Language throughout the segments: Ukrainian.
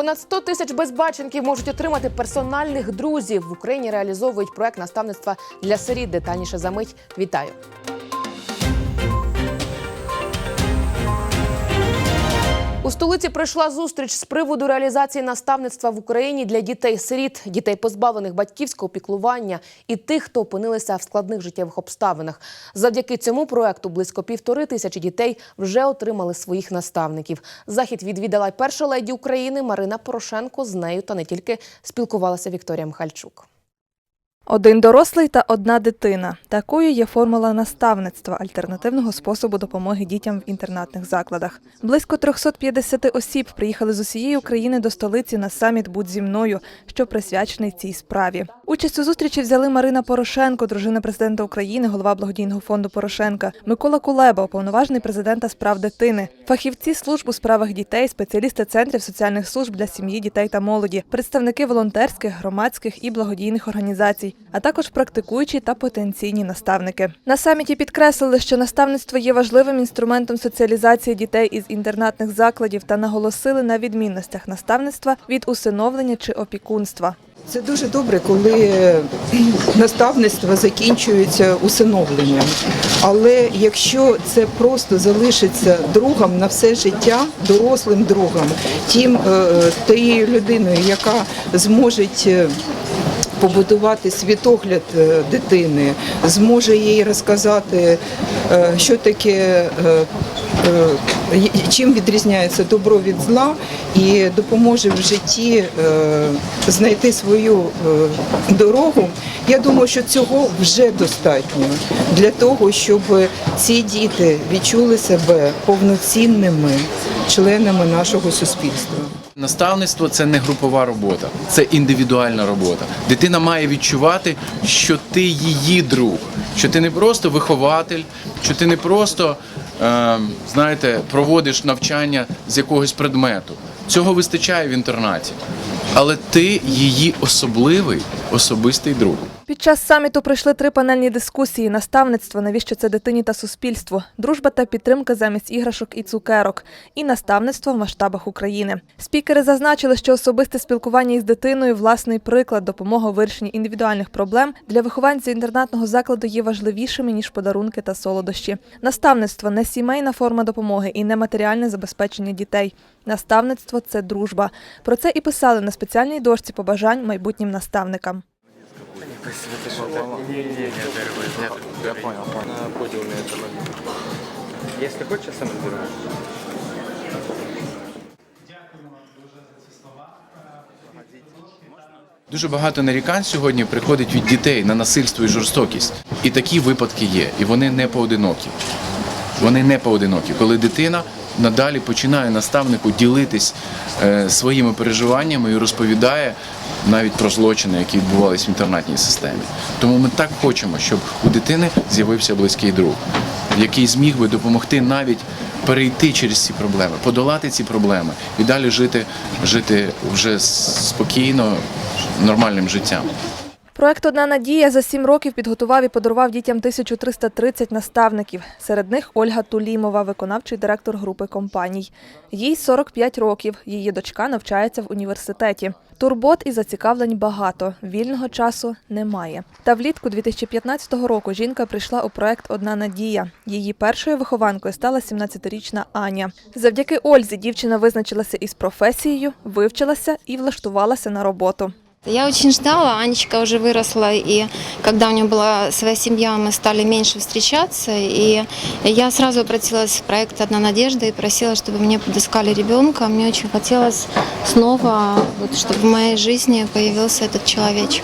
Понад 100 тисяч безбаченків можуть отримати персональних друзів. В Україні реалізовують проект наставництва для сиріт. Детальніше за мить. Вітаю. Столиці пройшла зустріч з приводу реалізації наставництва в Україні для дітей-сиріт, дітей позбавлених батьківського піклування і тих, хто опинилися в складних життєвих обставинах. Завдяки цьому проекту близько півтори тисячі дітей вже отримали своїх наставників. Захід відвідала й перша леді України Марина Порошенко. З нею та не тільки спілкувалася Вікторія Михальчук. Один дорослий та одна дитина. Такою є формула наставництва альтернативного способу допомоги дітям в інтернатних закладах. Близько 350 осіб приїхали з усієї України до столиці на саміт Будь зі мною, що присвячений цій справі. Участь у зустрічі взяли Марина Порошенко, дружина президента України, голова благодійного фонду Порошенка, Микола Кулеба, уповноважений президента з прав дитини, фахівці служб у справах дітей, спеціалісти центрів соціальних служб для сім'ї, дітей та молоді, представники волонтерських, громадських і благодійних організацій, а також практикуючі та потенційні наставники. На саміті підкреслили, що наставництво є важливим інструментом соціалізації дітей із інтернатних закладів та наголосили на відмінностях наставництва від усиновлення чи опікунства. Це дуже добре, коли наставництво закінчується усиновленням. Але якщо це просто залишиться другом на все життя, дорослим другом, тим е, тією людиною, яка зможе е, побудувати світогляд е, дитини, зможе їй розказати, е, що таке. е, Чим відрізняється добро від зла і допоможе в житті знайти свою дорогу. Я думаю, що цього вже достатньо для того, щоб ці діти відчули себе повноцінними членами нашого суспільства. Наставництво це не групова робота, це індивідуальна робота. Дитина має відчувати, що ти її друг, що ти не просто вихователь, що ти не просто е, знаєте, проводиш навчання з якогось предмету. Цього вистачає в інтернаті. Але ти її особливий, особистий друг. Під час саміту пройшли три панельні дискусії: наставництво, навіщо це дитині та суспільству, дружба та підтримка замість іграшок і цукерок, і наставництво в масштабах України. Спікери зазначили, що особисте спілкування із дитиною, власний приклад, допомога у вирішенні індивідуальних проблем для вихованців інтернатного закладу є важливішими ніж подарунки та солодощі. Наставництво не сімейна форма допомоги і не матеріальне забезпечення дітей. Наставництво це дружба. Про це і писали на спеціальній дошці побажань майбутнім наставникам. Я понял, понял. На подиуме это. Если хочешь, я сам разберу. Дуже багато нарікань сьогодні приходить від дітей на насильство і жорстокість. І такі випадки є, і вони не поодинокі. Вони не поодинокі. Коли дитина надалі починає наставнику ділитись е, своїми переживаннями і розповідає навіть про злочини, які відбувалися в інтернатній системі. Тому ми так хочемо, щоб у дитини з'явився близький друг, який зміг би допомогти навіть перейти через ці проблеми, подолати ці проблеми і далі жити, жити вже спокійно, нормальним життям. Проект Одна надія за сім років підготував і подарував дітям 1330 наставників. Серед них Ольга Тулімова, виконавчий директор групи компаній. Їй 45 років. Її дочка навчається в університеті. Турбот і зацікавлень багато. Вільного часу немає. Та влітку 2015 року жінка прийшла у проект Одна надія. Її першою вихованкою стала 17-річна Аня. Завдяки Ользі дівчина визначилася із професією, вивчилася і влаштувалася на роботу. Я очень ждала, Анечка уже выросла, и когда у нее была своя семья, мы стали меньше встречаться, и я сразу обратилась в проект «Одна надежда» и просила, чтобы мне подыскали ребенка. Мне очень хотелось снова, вот, чтобы в моей жизни появился этот человечек.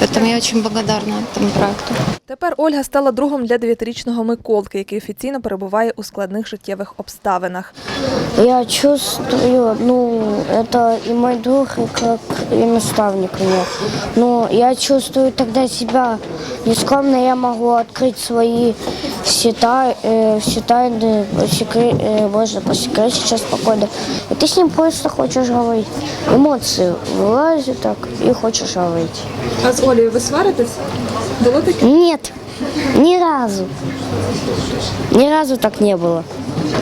Поэтому я очень благодарна этому проекту. Тепер Ольга стала другом для дев'ятирічного Миколки, який офіційно перебуває у складних життєвих обставинах. Я чувствую, ну, это и мой друг, и как и наставник мне. Ну, я чувствую тогда себя нескромно, я могу открыть свои все, тай- э, все тайны, секре- э, можно по секрету сейчас спокойно. И ты с ним просто хочешь говорить. Эмоции вылазят так и хочешь говорить. А з Олею ви сваритесь? Було таке? Нет, ни разу. Ни разу так не было.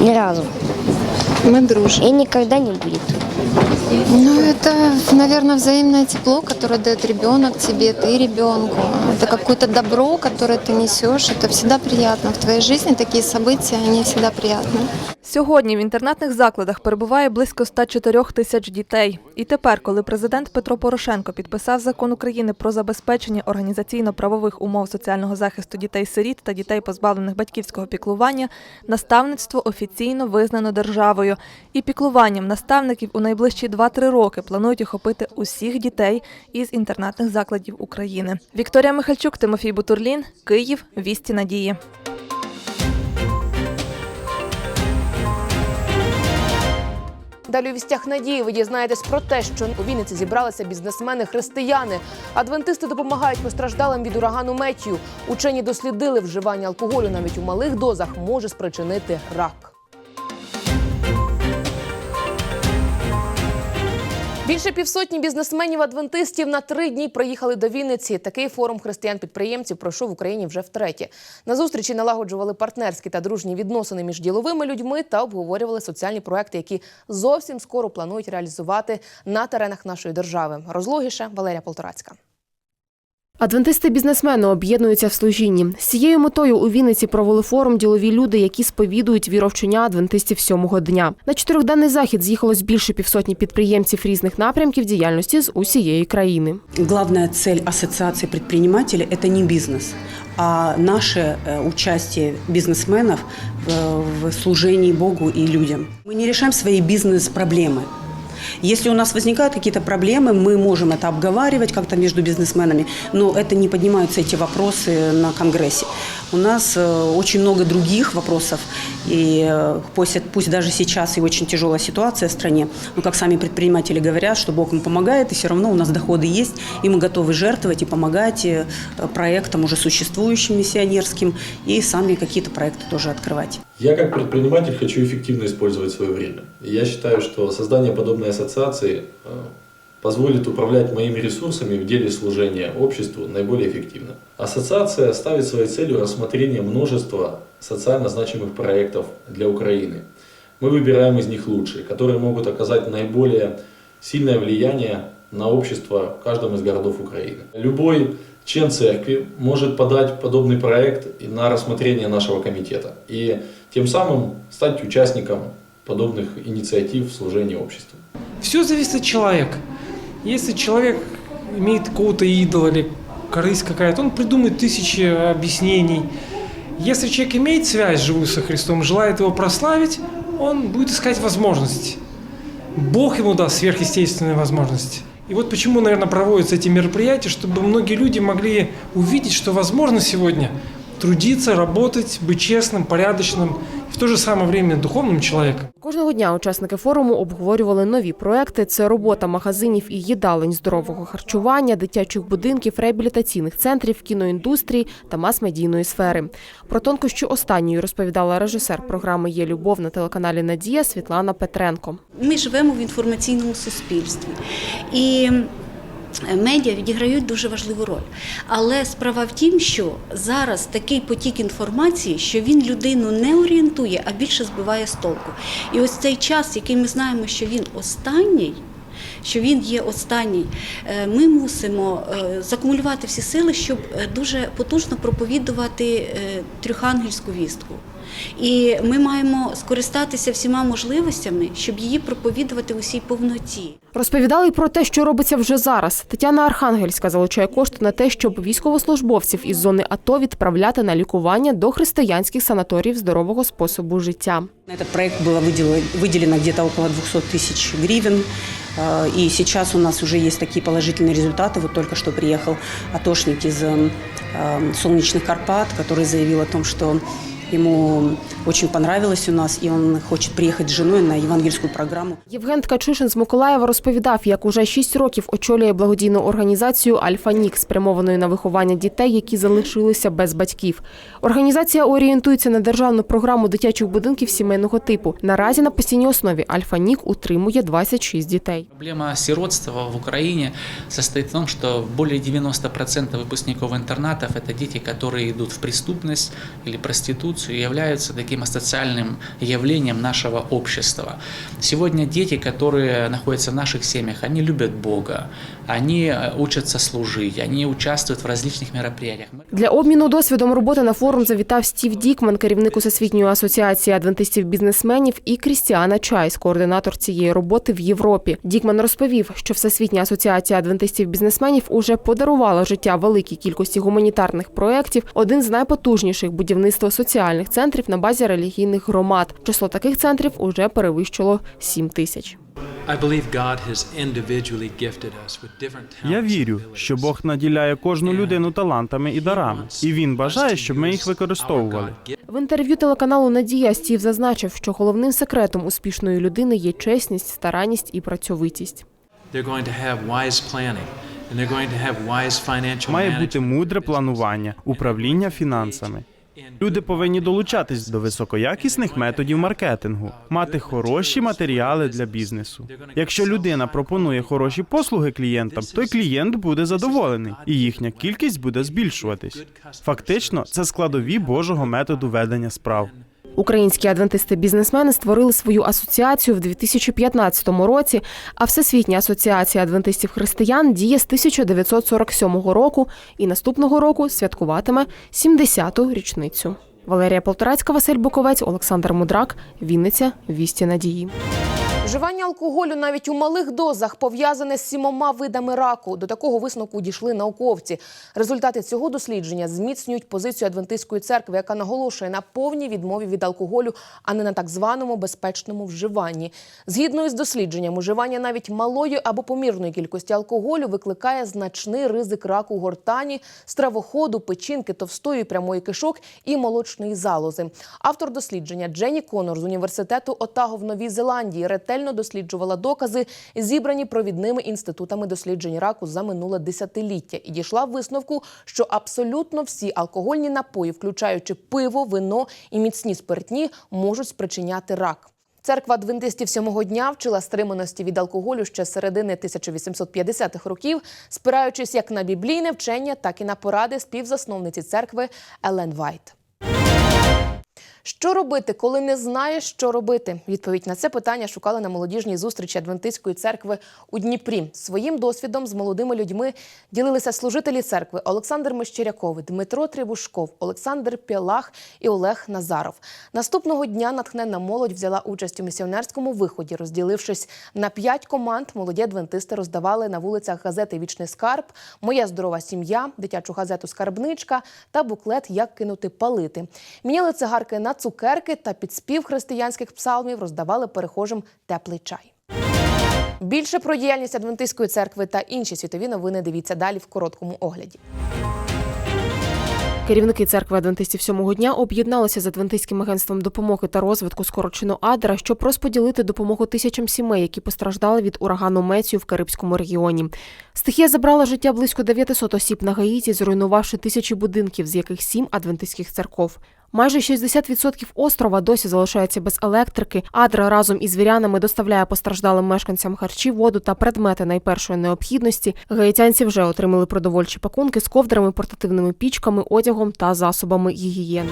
Ни разу. Мы дружим. И никогда не будет. Ну, это, наверное, взаимное тепло, которое дает ребенок тебе, ты ребенку. Это какое-то добро, которое ты несешь. Это всегда приятно. В твоей жизни такие события, они всегда приятны. Сьогодні в інтернатних закладах перебуває близько 104 тисяч дітей. І тепер, коли президент Петро Порошенко підписав закон України про забезпечення організаційно-правових умов соціального захисту дітей-сиріт та дітей, позбавлених батьківського піклування, наставництво офіційно визнано державою. І піклуванням наставників у найближчі 2-3 роки планують охопити усіх дітей із інтернатних закладів України. Вікторія Михальчук, Тимофій Бутурлін, Київ, Вісті Надії. Далі у вістях надії ви дізнаєтесь про те, що у Вінниці зібралися бізнесмени-християни. Адвентисти допомагають постраждалим від урагану Меттію. Учені дослідили вживання алкоголю навіть у малих дозах може спричинити рак. Більше півсотні бізнесменів-адвентистів на три дні приїхали до Вінниці. Такий форум християн-підприємців пройшов в Україні вже втретє. На зустрічі налагоджували партнерські та дружні відносини між діловими людьми та обговорювали соціальні проекти, які зовсім скоро планують реалізувати на теренах нашої держави. Розлогіше Валерія Полторацька. Адвентисти-бізнесмени об'єднуються в служінні. З цією метою у Вінниці провели форум ділові люди, які сповідують віровчення адвентистів сьомого дня. На чотирьохденний захід з'їхалось більше півсотні підприємців різних напрямків діяльності з усієї країни. Главная цель Ассоциации предпринимателей – это не бизнес, а наше э, участие бизнесменов э, в служении Богу и людям. Мы не решаем свои бизнес-проблемы. Если у нас возникают какие-то проблемы, мы можем это обговаривать как-то между бизнесменами, но это не поднимаются эти вопросы на Конгрессе. У нас э, очень много других вопросов, и э, пусть, пусть даже сейчас и очень тяжелая ситуация в стране, но как сами предприниматели говорят, что Бог им помогает, и все равно у нас доходы есть, и мы готовы жертвовать и помогать э, проектам уже существующим миссионерским, и сами какие-то проекты тоже открывать. Я как предприниматель хочу эффективно использовать свое время. Я считаю, что создание подобной ассоциации позволит управлять моими ресурсами в деле служения обществу наиболее эффективно. Ассоциация ставит своей целью рассмотрение множества социально значимых проектов для Украины. Мы выбираем из них лучшие, которые могут оказать наиболее сильное влияние на общество в каждом из городов Украины. Любой член церкви может подать подобный проект на рассмотрение нашего комитета и тем самым стать участником подобных инициатив в служении обществу. Все зависит от человека. Если человек имеет какого-то идола или корысть какая-то, он придумает тысячи объяснений. Если человек имеет связь живую со Христом, желает его прославить, он будет искать возможности. Бог ему даст сверхъестественные возможности. И вот почему, наверное, проводятся эти мероприятия, чтобы многие люди могли увидеть, что возможно сегодня трудиться, работать, быть честным, порядочным в то же самое время духовным человеком. Кожного дня учасники форуму обговорювали нові проекти. Це робота магазинів і їдалень здорового харчування, дитячих будинків, реабілітаційних центрів, кіноіндустрії та мас-медійної сфери. Про тонкощі останньої розповідала режисер програми Є любов на телеканалі Надія Світлана Петренко. Ми живемо в інформаційному суспільстві. І медіа відіграють дуже важливу роль. Але справа в тім, що зараз такий потік інформації, що він людину не орієнтує, а більше збиває з толку. І ось цей час, який ми знаємо, що він останній Що він є останній, е, ми мусимо е, закумулювати всі сили, щоб е, дуже потужно проповідувати е, трьохангельську вістку. І ми маємо скористатися всіма можливостями, щоб її проповідувати у всій повноті. Розповідали й про те, що робиться вже зараз. Тетяна Архангельська залучає кошти на те, щоб військовослужбовців із зони АТО відправляти на лікування до християнських санаторіїв здорового способу життя. На этот проект было выделено, выделено где-то около 200 тысяч гривен. Э, И сейчас у нас уже есть такие положительные результаты. Вот только что приехал атошник из э, э, Солнечных Карпат, который заявил о том, что ему очень понравилось у нас, и он хочет приехать с женой на евангельскую программу. Євген Ткачишин з Миколаєва розповідав, як уже 6 років очолює благодійну організацію Альфа-Нік, спрямованою на виховання дітей, які залишилися без батьків. Організація орієнтується на державну програму дитячих будинків сімейного типу. Наразі на постійній основі Альфа-Нік утримує 26 дітей. Проблема сиротства в Украине состоит в том, что более 90% выпускников интернатов – это дети, которые идут в преступность или проституцию, проституцию являются таким асоциальным явлением нашего общества. Сегодня дети, которые находятся в наших семьях, они любят Бога, они э, учатся служить, они участвуют в различных мероприятиях. Мы- Для обміну досвідом роботи на форум завітав Стів Дікман, керівник Усесвітньої асоціації адвентистів-бізнесменів, і Крістіана Чайс, координатор цієї роботи в Європі. Дікман розповів, що Всесвітня асоціація адвентистів-бізнесменів уже подарувала життя великій кількості гуманітарних проєктів. Один з найпотужніших будівництво соціальних центрів на базі релігійних громад. Число таких центрів уже перевищило 7 тисяч. Я вірю, що Бог наділяє кожну людину талантами і дарами, і він бажає, щоб ми їх використовували. В інтерв'ю телеканалу Надія Стів зазначив, що головним секретом успішної людини є чесність, старанність і працьовитість. Має бути мудре планування, управління фінансами. Люди повинні долучатись до високоякісних методів маркетингу, мати хороші матеріали для бізнесу. Якщо людина пропонує хороші послуги клієнтам, то клієнт буде задоволений, і їхня кількість буде збільшуватись. Фактично, це складові Божого методу ведення справ. Українські адвентисти-бізнесмени створили свою асоціацію в 2015 році, а Всесвітня асоціація адвентистів-християн діє з 1947 року і наступного року святкуватиме 70-ту річницю. Валерія Полторацька, Василь Буковець, Олександр Мудрак, Вінниця, Вісті Надії. Вживання алкоголю навіть у малих дозах пов'язане з сімома видами раку. До такого висновку дійшли науковці. Результати цього дослідження зміцнюють позицію адвентистської церкви, яка наголошує на повній відмові від алкоголю, а не на так званому безпечному вживанні. Згідно із дослідженням, вживання навіть малої або помірної кількості алкоголю викликає значний ризик раку гортані, стравоходу, печінки, товстої прямої кишок і молочної залози. Автор дослідження Дженні Конор з університету Отаго в Новій Зеландії ретельно досліджувала докази, зібрані провідними інститутами досліджень раку за минуле десятиліття, і дійшла висновку, що абсолютно всі алкогольні напої, включаючи пиво, вино і міцні спиртні, можуть спричиняти рак. Церква адвентистів сьомого дня вчила стриманості від алкоголю ще з середини 1850-х років, спираючись як на біблійне вчення, так і на поради співзасновниці церкви Елен Вайт. Що робити, коли не знаєш, що робити? Відповідь на це питання шукали на молодіжній зустрічі Адвентистської церкви у Дніпрі. Своїм досвідом з молодими людьми ділилися служителі церкви Олександр Мещеряков, Дмитро Трибушков, Олександр Пілах і Олег Назаров. Наступного дня натхненна молодь взяла участь у місіонерському виході, розділившись на п'ять команд. Молоді адвентисти роздавали на вулицях газети Вічний скарб, Моя здорова сім'я, дитячу газету Скарбничка та буклет Як кинути палити. Міняли цигарки на цукерки та під спів християнських псалмів роздавали перехожим теплий чай. Більше про діяльність Адвентистської церкви та інші світові новини дивіться далі в короткому огляді. Керівники церкви адвентистів сьомого дня об'єдналися з адвентистським агентством допомоги та розвитку скорочено Адра, щоб розподілити допомогу тисячам сімей, які постраждали від урагану Мецію в Карибському регіоні. Стихія забрала життя близько 900 осіб на Гаїті, зруйнувавши тисячі будинків, з яких сім адвентистських церков. Майже 60% острова досі залишається без електрики. Адра разом із вірянами доставляє постраждалим мешканцям харчі, воду та предмети найпершої необхідності. Гаїтянці вже отримали продовольчі пакунки з ковдрами, портативними пічками, одягом та засобами гігієни.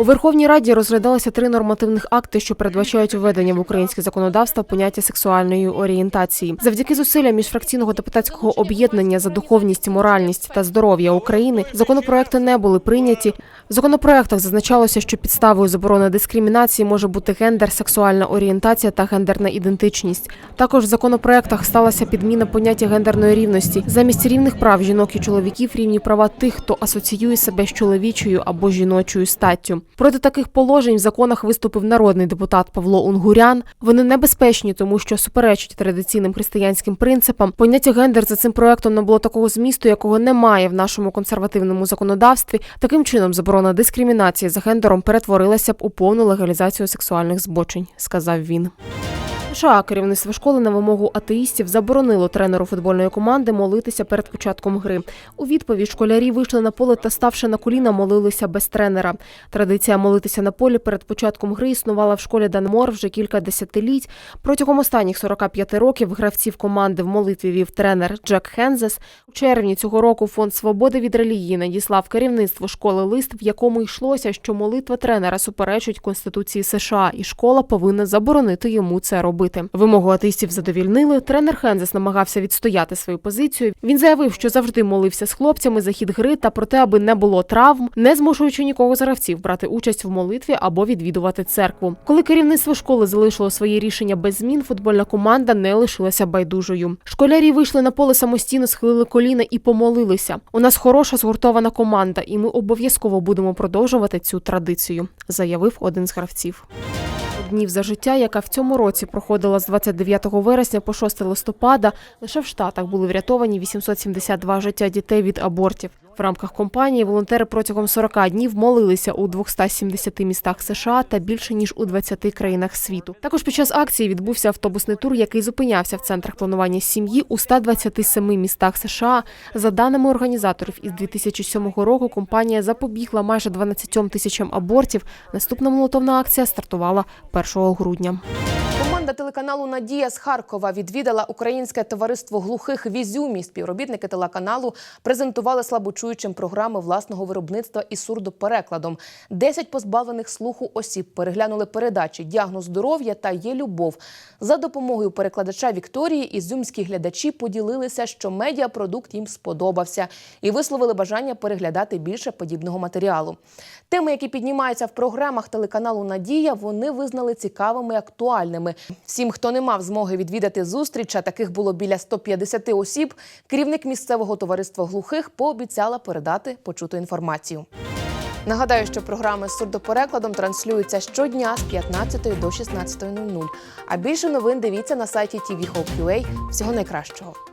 У Верховній Раді розглядалися три нормативних акти, що передбачають введення в українське законодавство поняття сексуальної орієнтації. Завдяки зусиллям міжфракційного депутатського об'єднання за духовність, моральність та здоров'я України законопроекти не були прийняті. В законопроектах зазначалося, що підставою заборони дискримінації може бути гендер, сексуальна орієнтація та гендерна ідентичність. Також в законопроектах сталася підміна поняття гендерної рівності. Замість рівних прав жінок і чоловіків рівні права тих, хто асоціює себе з чоловічою або жіночою статтю. Проти таких положень в законах виступив народний депутат Павло Унгурян. Вони небезпечні, тому що суперечать традиційним християнським принципам. Поняття гендер за цим проектом набуло такого змісту, якого немає в нашому консервативному законодавстві. Таким чином, заборона дискримінації за гендером перетворилася б у повну легалізацію сексуальних збочень, сказав він. США керівництво школи на вимогу атеїстів заборонило тренеру футбольної команди молитися перед початком гри. У відповідь школярі вийшли на поле та, ставши на коліна, молилися без тренера. Традиція молитися на полі перед початком гри існувала в школі Данмор вже кілька десятиліть. Протягом останніх 45 років гравців команди в молитві вів тренер Джек Хензес. У червні цього року фонд свободи від релігії надіслав керівництву школи лист, в якому йшлося, що молитва тренера суперечить Конституції США, і школа повинна заборонити йому це робити. Вимогу атеїстів задовільнили. Тренер Хензес намагався відстояти свою позицію. Він заявив, що завжди молився з хлопцями за хід гри та про те, аби не було травм, не змушуючи нікого з гравців брати участь в молитві або відвідувати церкву. Коли керівництво школи залишило своє рішення без змін, футбольна команда не лишилася байдужою. Школярі вийшли на поле самостійно, схилили коліна і помолилися. У нас хороша згуртована команда, і ми обов'язково будемо продовжувати цю традицію, заявив один з гравців. Днів за життя, яка в цьому році проходила з 29 вересня по 6 листопада, лише в Штатах були врятовані 872 життя дітей від абортів. В рамках компанії волонтери протягом 40 днів молилися у 270 містах США та більше ніж у 20 країнах світу. Також під час акції відбувся автобусний тур, який зупинявся в центрах планування сім'ї у 127 містах США. За даними організаторів, із 2007 року компанія запобігла майже 12 тисячам абортів. Наступна молотовна акція стартувала 1 грудня. Команда телеканалу Надія з Харкова відвідала українське товариство глухих в Ізюмі. Співробітники телеканалу презентували слабочуючим програми власного виробництва і сурдоперекладом. Десять позбавлених слуху осіб переглянули передачі Діагноз здоров'я та є любов. За допомогою перекладача Вікторії ізюмські глядачі поділилися, що медіапродукт їм сподобався, і висловили бажання переглядати більше подібного матеріалу. Теми, які піднімаються в програмах телеканалу Надія, вони визнали цікавими і актуальними. Всім, хто не мав змоги відвідати зустріч, а таких було біля 150 осіб, керівник місцевого товариства глухих пообіцяла передати почуту інформацію. Нагадаю, що програми з сурдоперекладом транслюються щодня з 15 до 16.00. А більше новин дивіться на сайті TV Hope.ua. Всього найкращого.